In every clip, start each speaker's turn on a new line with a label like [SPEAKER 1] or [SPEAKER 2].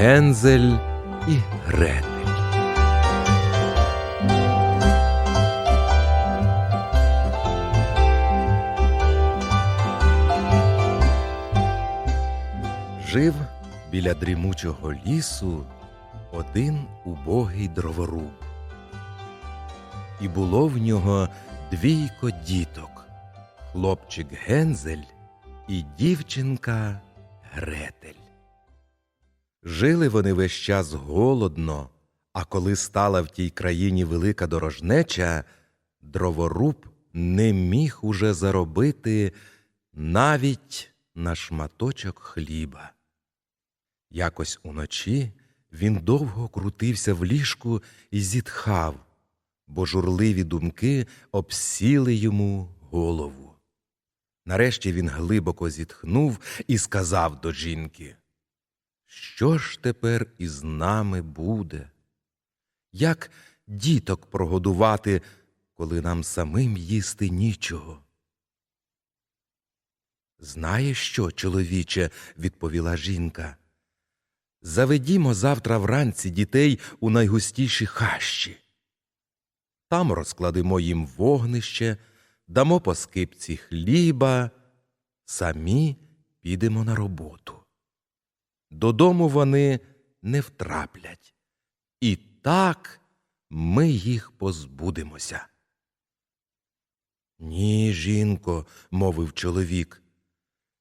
[SPEAKER 1] Гензель і Гретель. Жив біля дрімучого лісу один убогий дроворуб. І було в нього двійко діток хлопчик Гензель і дівчинка Гретель. Жили вони весь час голодно, а коли стала в тій країні велика дорожнеча, дроворуб не міг уже заробити навіть на шматочок хліба. Якось уночі він довго крутився в ліжку і зітхав, бо журливі думки обсіли йому голову. Нарешті він глибоко зітхнув і сказав до жінки Що ж тепер із нами буде? Як діток прогодувати, коли нам самим їсти нічого? Знаєш що, чоловіче, відповіла жінка. Заведімо завтра вранці дітей у найгустіші хащі. Там розкладемо їм вогнище, дамо по скипці хліба, самі підемо на роботу. Додому вони не втраплять. І так ми їх позбудемося. Ні, жінко, мовив чоловік,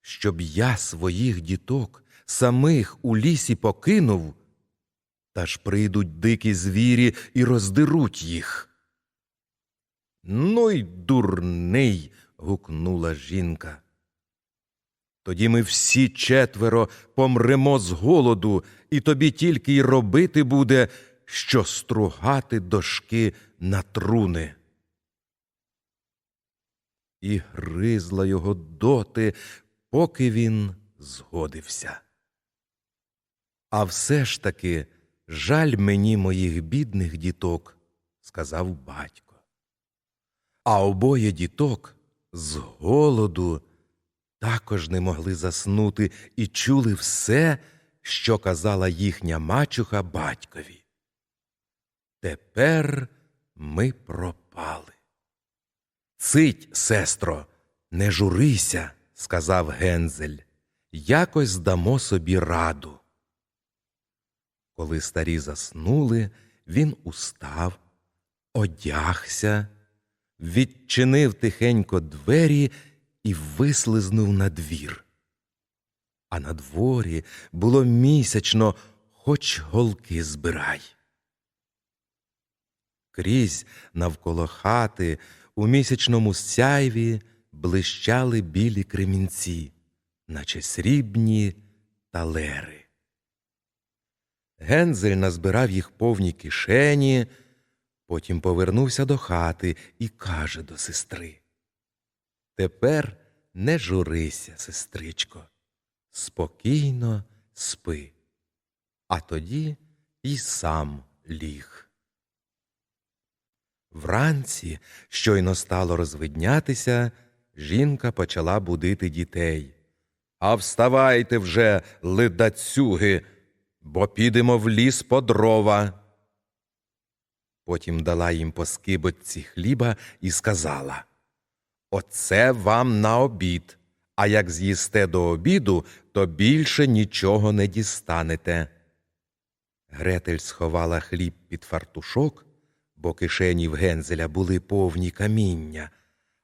[SPEAKER 1] щоб я своїх діток самих у лісі покинув, та ж прийдуть дикі звірі і роздеруть їх. Ну й дурний. гукнула жінка. Тоді ми всі четверо помремо з голоду, і тобі тільки й робити буде, що стругати дошки на труни. І гризла його доти, поки він згодився. А все ж таки жаль мені моїх бідних діток, сказав батько. А обоє діток з голоду також не могли заснути і чули все, що казала їхня мачуха батькові. Тепер ми пропали. Цить, сестро, не журися, сказав Гензель, якось дамо собі раду. Коли старі заснули, він устав, одягся, відчинив тихенько двері і вислизнув на двір. А на дворі було місячно, хоч голки збирай. Крізь навколо хати у місячному сяйві блищали білі кремінці, наче срібні талери. Гензель назбирав їх повні кишені, потім повернувся до хати і каже до сестри Тепер не журися, сестричко, спокійно спи, а тоді і сам ліг. Вранці, щойно стало розвиднятися, жінка почала будити дітей. А вставайте вже, ледацюги, бо підемо в ліс по дрова. Потім дала їм по скибочці хліба і сказала Оце вам на обід, а як з'їсте до обіду, то більше нічого не дістанете. Гретель сховала хліб під фартушок, бо кишені в Гензеля були повні каміння,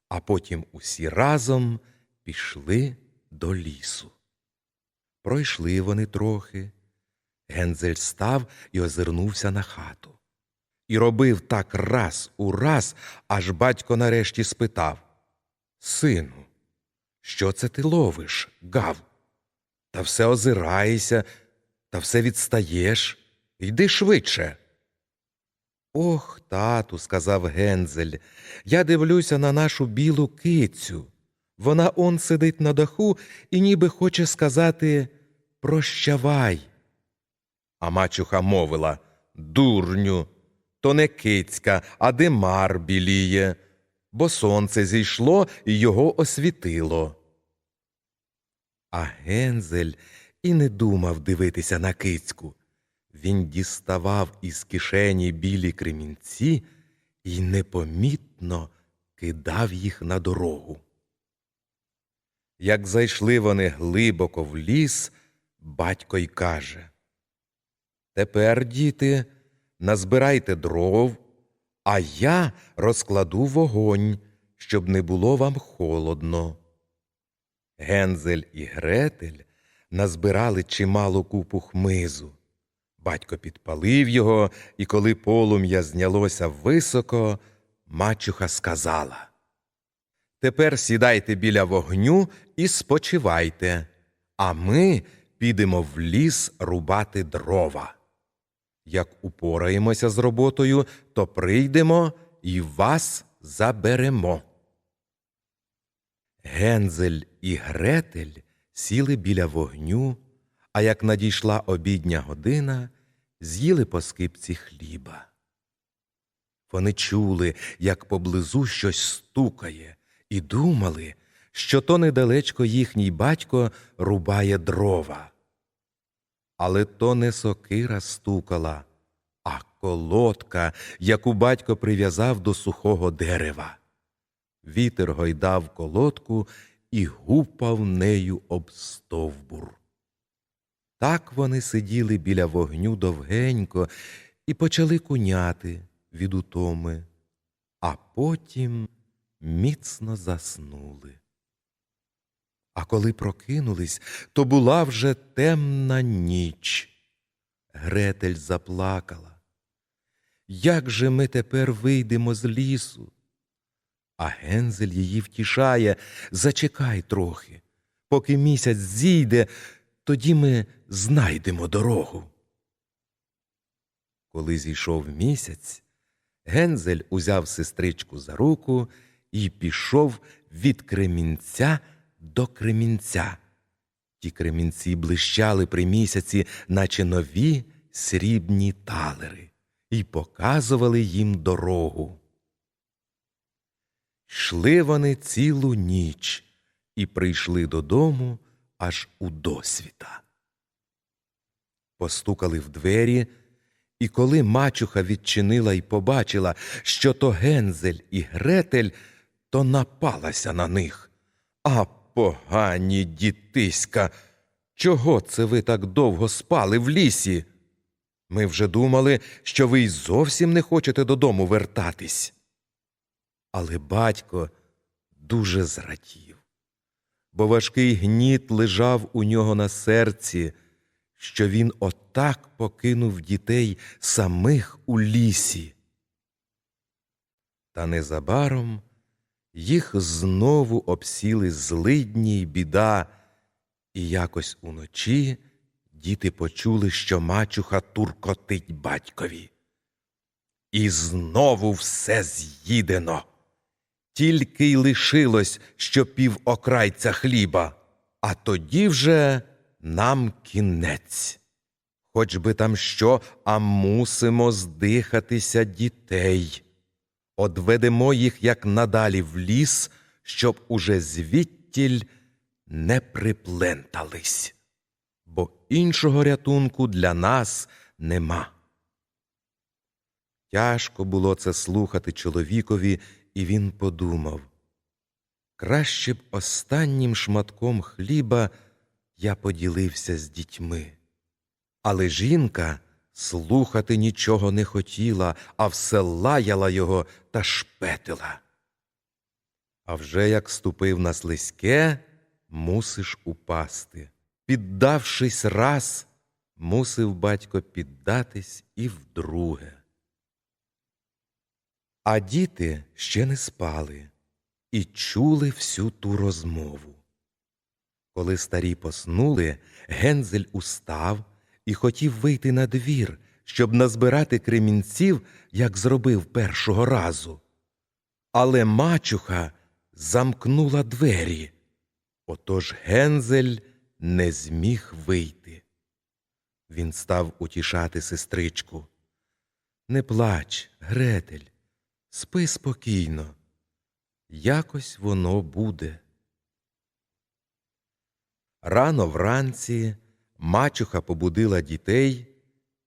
[SPEAKER 1] а потім усі разом пішли до лісу. Пройшли вони трохи. Гензель став і озирнувся на хату. І робив так раз у раз, аж батько нарешті спитав Сину, що це ти ловиш, гав? Та все озираєшся, та все відстаєш. Йди швидше. Ох, тату, сказав Гензель, я дивлюся на нашу білу кицю. Вона он сидить на даху і ніби хоче сказати прощавай. А мачуха мовила Дурню, то не кицька, а димар біліє, бо сонце зійшло і його освітило. А Гензель і не думав дивитися на кицьку. він діставав із кишені білі кремінці і непомітно кидав їх на дорогу. Як зайшли вони глибоко в ліс, батько й каже Тепер, діти, назбирайте дров, а я розкладу вогонь, щоб не було вам холодно. Гензель і Гретель назбирали чималу купу хмизу. Батько підпалив його, і коли полум'я знялося високо, мачуха сказала Тепер сідайте біля вогню і спочивайте, а ми підемо в ліс рубати дрова. Як упораємося з роботою, то прийдемо і вас заберемо. Гензель і Гретель сіли біля вогню, а як надійшла обідня година, з'їли по скипці хліба. Вони чули, як поблизу щось стукає, і думали, що то недалечко їхній батько рубає дрова. Але то не сокира стукала, а колодка, яку батько прив'язав до сухого дерева. Вітер гойдав колодку і гупав нею об стовбур. Так вони сиділи біля вогню довгенько і почали куняти від утоми, а потім міцно заснули. А коли прокинулись, то була вже темна ніч. Гретель заплакала. Як же ми тепер вийдемо з лісу? А Гензель її втішає зачекай трохи. Поки місяць зійде, тоді ми знайдемо дорогу. Коли зійшов місяць, Гензель узяв сестричку за руку і пішов від кремінця до кремінця. Ті кремінці блищали при місяці, наче нові срібні талери, і показували їм дорогу. Йшли вони цілу ніч і прийшли додому аж у досвіта. Постукали в двері, і коли мачуха відчинила і побачила, що то Гензель і Гретель, то напалася на них. А погані дітиська, чого це ви так довго спали в лісі? Ми вже думали, що ви й зовсім не хочете додому вертатись. Але батько дуже зрадів, бо важкий гніт лежав у нього на серці, що він отак покинув дітей самих у лісі. Та незабаром їх знову обсіли злидні й біда, і якось уночі діти почули, що мачуха туркотить батькові. І знову все з'їдено. Тільки й лишилось, що пів окрайця хліба, а тоді вже нам кінець. Хоч би там що, а мусимо здихатися дітей. Одведемо їх як надалі в ліс, щоб уже звідтіль не приплентались, бо іншого рятунку для нас нема. Тяжко було це слухати чоловікові, і він подумав краще б останнім шматком хліба я поділився з дітьми. Але жінка слухати нічого не хотіла, а все лаяла його та шпетила. А вже як ступив на слизьке, мусиш упасти. Піддавшись раз, мусив батько піддатись і вдруге. А діти ще не спали і чули всю ту розмову. Коли старі поснули, Гензель устав і хотів вийти на двір, щоб назбирати кремінців, як зробив першого разу. Але мачуха замкнула двері. Отож Гензель не зміг вийти. Він став утішати сестричку. Не плач, Гретель, спи спокійно. Якось воно буде. Рано вранці мачуха побудила дітей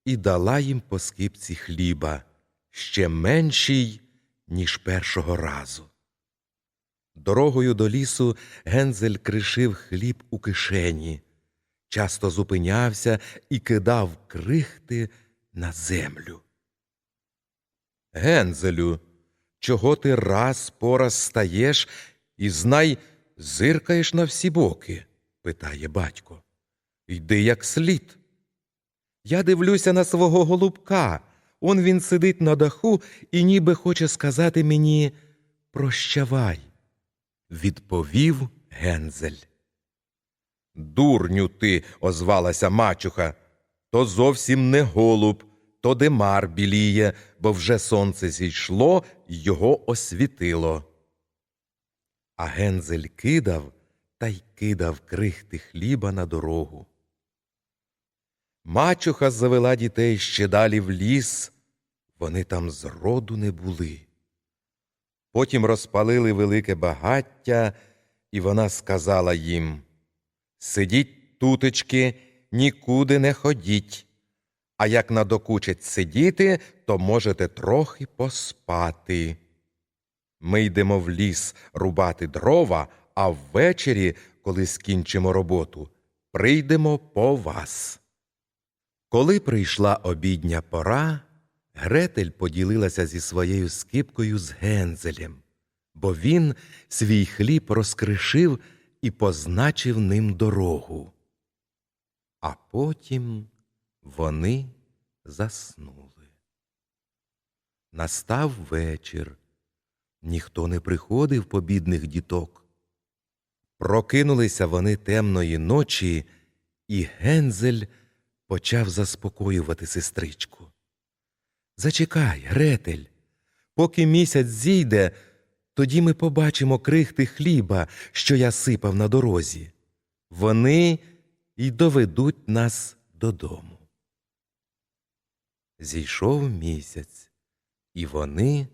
[SPEAKER 1] і дала їм по скипці хліба, ще меншій, ніж першого разу. Дорогою до лісу Гензель кришив хліб у кишені, часто зупинявся і кидав крихти на землю. Гензелю, чого ти раз по раз стаєш і знай, зиркаєш на всі боки? питає батько. Йди як слід. Я дивлюся на свого голубка. Он він сидить на даху і ніби хоче сказати мені прощавай, відповів Гензель. Дурню ти, озвалася мачуха, то зовсім не голуб, то димар біліє, бо вже сонце зійшло й його освітило. А Гензель кидав та й кидав крихти хліба на дорогу. Мачуха завела дітей ще далі в ліс, вони там зроду не були. Потім розпалили велике багаття, і вона сказала їм Сидіть тутечки, нікуди не ходіть, а як надокучить сидіти, то можете трохи поспати. Ми йдемо в ліс рубати дрова, а ввечері, коли скінчимо роботу, прийдемо по вас. Коли прийшла обідня пора, Гретель поділилася зі своєю скипкою з Гензелем, бо він свій хліб розкришив і позначив ним дорогу. А потім вони заснули. Настав вечір. Ніхто не приходив по бідних діток. Прокинулися вони темної ночі, і Гензель почав заспокоювати сестричку. Зачекай, Гретель, поки місяць зійде, тоді ми побачимо крихти хліба, що я сипав на дорозі. Вони й доведуть нас додому. Зійшов місяць, і вони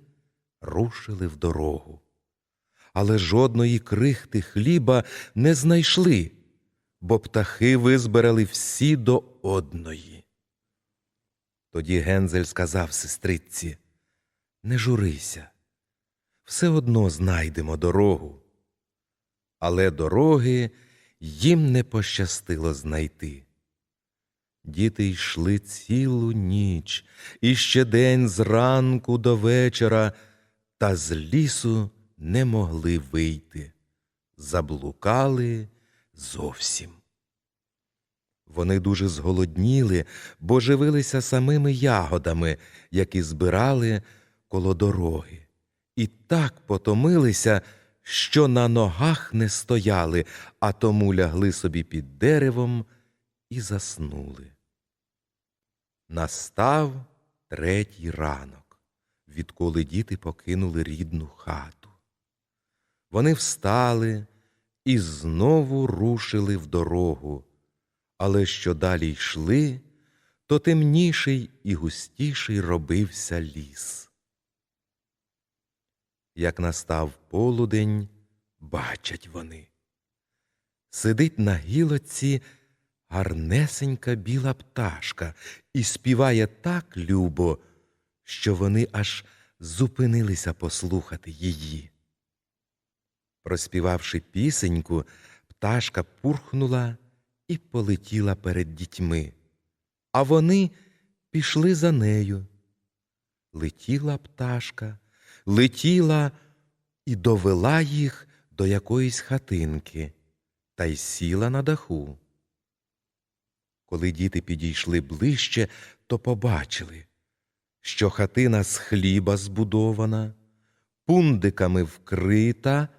[SPEAKER 1] рушили в дорогу. Але жодної крихти хліба не знайшли, бо птахи визбирали всі до одної. Тоді Гензель сказав сестриці Не журися, все одно знайдемо дорогу. Але дороги їм не пощастило знайти. Діти йшли цілу ніч, і ще день зранку до вечора, та з лісу не могли вийти, заблукали зовсім. Вони дуже зголодніли, бо живилися самими ягодами, які збирали коло дороги, і так потомилися, що на ногах не стояли, а тому лягли собі під деревом і заснули. Настав третій ранок, відколи діти покинули рідну хату. Вони встали і знову рушили в дорогу, але що далі йшли, то темніший і густіший робився ліс. Як настав полудень, бачать вони. Сидить на гілоці гарнесенька біла пташка і співає так любо, що вони аж зупинилися послухати її. Проспівавши пісеньку, пташка пурхнула і полетіла перед дітьми, а вони пішли за нею. Летіла пташка, летіла і довела їх до якоїсь хатинки та й сіла на даху. Коли діти підійшли ближче, то побачили, що хатина з хліба збудована, пундиками вкрита,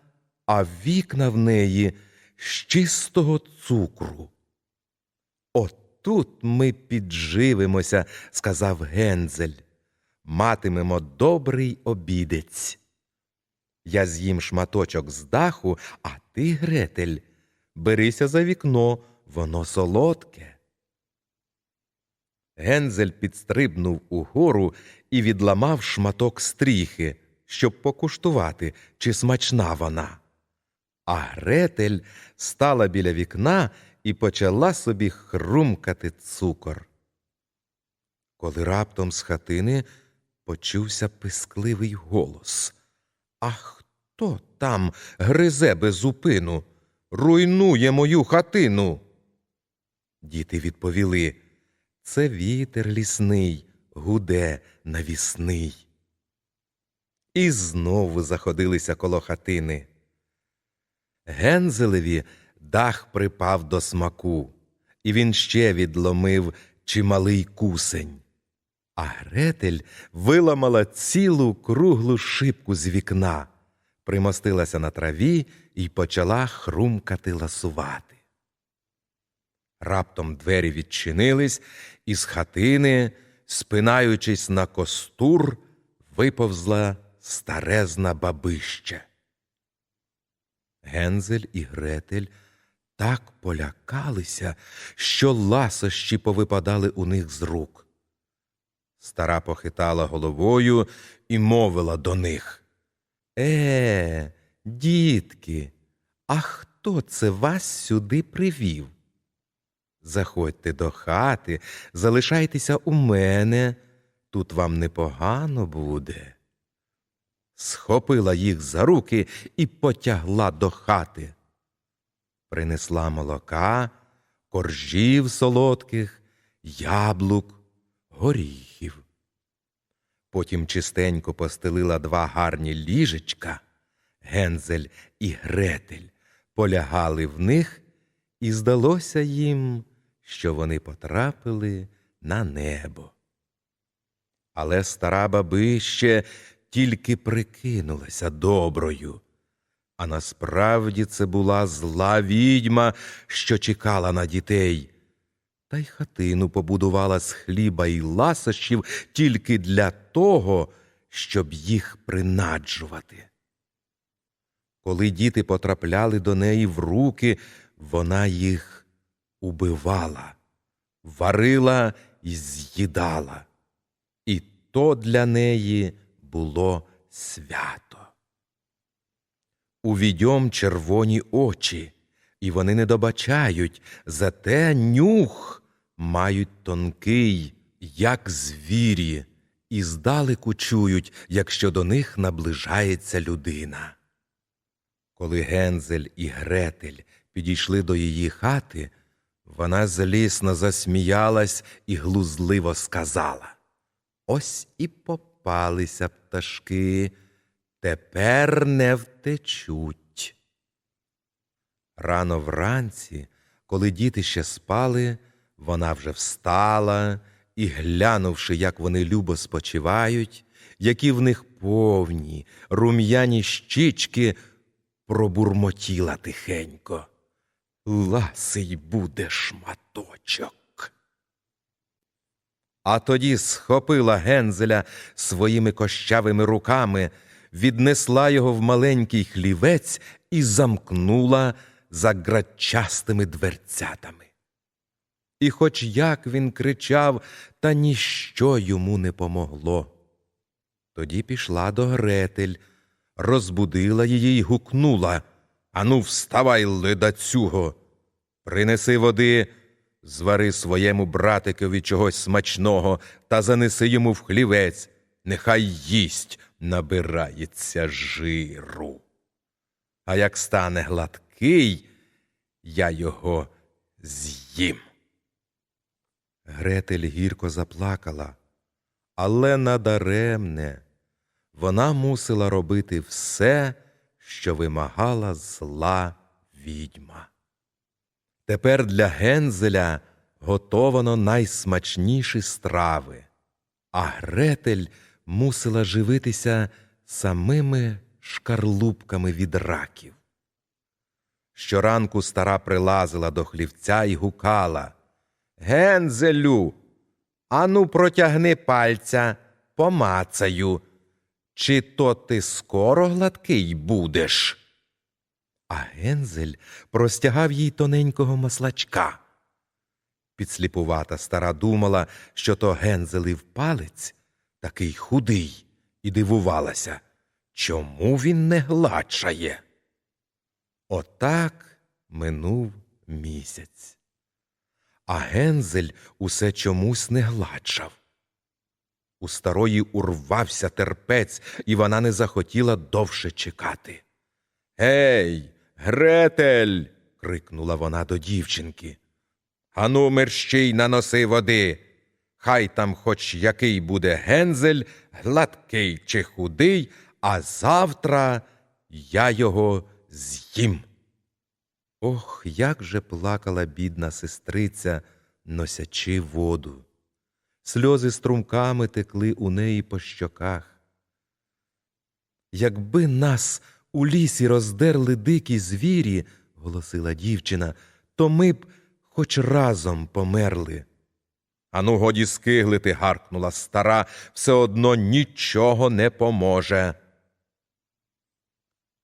[SPEAKER 1] а вікна в неї з чистого цукру. Отут ми підживимося, сказав Гензель. Матимемо добрий обідець. Я з'їм шматочок з даху, а ти, Гретель, берися за вікно, воно солодке. Гензель підстрибнув угору і відламав шматок стріхи, щоб покуштувати, чи смачна вона. А Гретель стала біля вікна і почала собі хрумкати цукор. коли раптом з хатини почувся пискливий голос. А хто там гризе без зупину, руйнує мою хатину? Діти відповіли це вітер лісний, гуде навісний. І знову заходилися коло хатини. Гензелеві дах припав до смаку, і він ще відломив чималий кусень. А Гретель виламала цілу круглу шибку з вікна, примостилася на траві і почала хрумкати ласувати. Раптом двері відчинились, і з хатини, спинаючись на костур, виповзла старезна бабища. Гензель і Гретель так полякалися, що ласощі повипадали у них з рук. Стара похитала головою і мовила до них. Е, дітки, а хто це вас сюди привів? Заходьте до хати, залишайтеся у мене, тут вам непогано буде. Схопила їх за руки і потягла до хати. Принесла молока, коржів солодких, яблук, горіхів. Потім чистенько постелила два гарні ліжечка, Гензель і Гретель полягали в них, і здалося їм, що вони потрапили на небо. Але стара бабище тільки прикинулася доброю, а насправді це була зла відьма, що чекала на дітей. Та й хатину побудувала з хліба і ласощів тільки для того, щоб їх принаджувати. Коли діти потрапляли до неї в руки, вона їх убивала, варила і з'їдала. І то для неї було свято. У відьом червоні очі, і вони не добачають, зате нюх мають тонкий, як звірі, і здалеку чують, якщо до них наближається людина. Коли Гензель і Гретель підійшли до її хати, вона злісно засміялась і глузливо сказала Ось і попалися пташки, тепер не втечуть. Рано вранці, коли діти ще спали, вона вже встала і, глянувши, як вони любо спочивають, які в них повні, рум'яні щічки, пробурмотіла тихенько. Ласий буде шматочок. А тоді схопила Гензеля своїми кощавими руками, віднесла його в маленький хлівець і замкнула за градчастими дверцятами. І хоч як він кричав, та ніщо йому не помогло. Тоді пішла до Гретель, розбудила її й гукнула Ану, вставай, ледацюго, принеси води, звари своєму братикові чогось смачного та занеси йому в хлівець, нехай їсть набирається жиру. А як стане гладкий, я його з'їм. Гретель гірко заплакала, але надаремне вона мусила робити все, що вимагала зла відьма. Тепер для Гензеля готовано найсмачніші страви, а Гретель мусила живитися самими шкарлупками від раків. Щоранку стара прилазила до хлівця і гукала Гензелю, ану протягни пальця, помацаю. Чи то ти скоро гладкий будеш? А Гензель простягав їй тоненького маслачка. Підсліпувата стара думала, що то Гензелів палець такий худий, і дивувалася, чому він не гладшає. Отак минув місяць. А Гензель усе чомусь не гладшав. У старої урвався терпець, і вона не захотіла довше чекати. Гей, Гретель. крикнула вона до дівчинки. Ану, мерщій наноси води. Хай там хоч який буде гензель, гладкий чи худий, а завтра я його з'їм. Ох, як же плакала бідна сестриця, носячи воду. Сльози струмками текли у неї по щоках. Якби нас у лісі роздерли дикі звірі, голосила дівчина, то ми б хоч разом померли. Ану, годі скиглити, гаркнула стара, все одно нічого не поможе.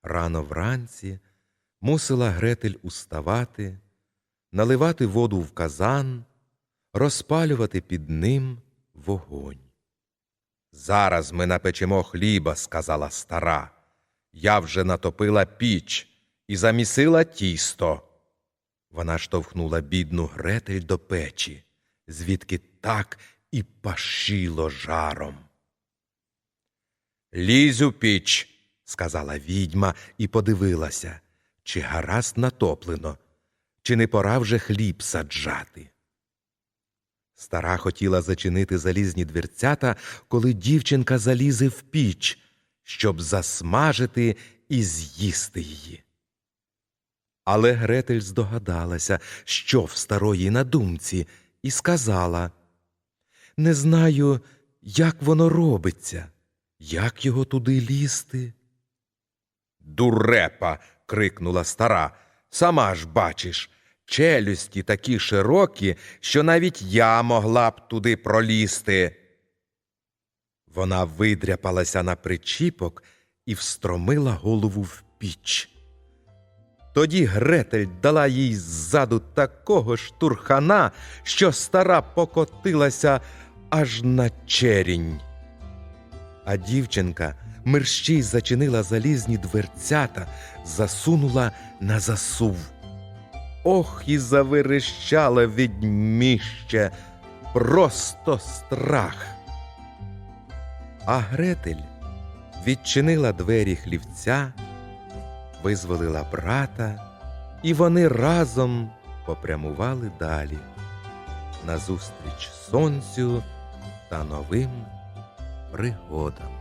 [SPEAKER 1] Рано вранці мусила Гретель уставати, наливати воду в казан, розпалювати під ним вогонь. Зараз ми напечемо хліба, сказала стара. Я вже натопила піч і замісила тісто. Вона штовхнула бідну Гретель до печі, звідки так і пашило жаром. Лізь у піч, сказала відьма і подивилася, чи гаразд натоплено, чи не пора вже хліб саджати. Стара хотіла зачинити залізні дверцята, коли дівчинка залізе в піч, щоб засмажити і з'їсти її. Але Гретель здогадалася, що в старої на думці, і сказала Не знаю, як воно робиться, як його туди лізти. Дурепа. крикнула стара. Сама ж бачиш, челюсті такі широкі, що навіть я могла б туди пролізти. Вона видряпалася на причіпок і встромила голову в піч. Тоді Гретель дала їй ззаду такого штурхана, що стара покотилася аж на черінь. А дівчинка мерщій зачинила залізні дверцята, засунула на засув. Ох, і заверещала відьміще, просто страх. А Гретель відчинила двері хлівця, визволила брата, і вони разом попрямували далі назустріч сонцю та новим пригодам.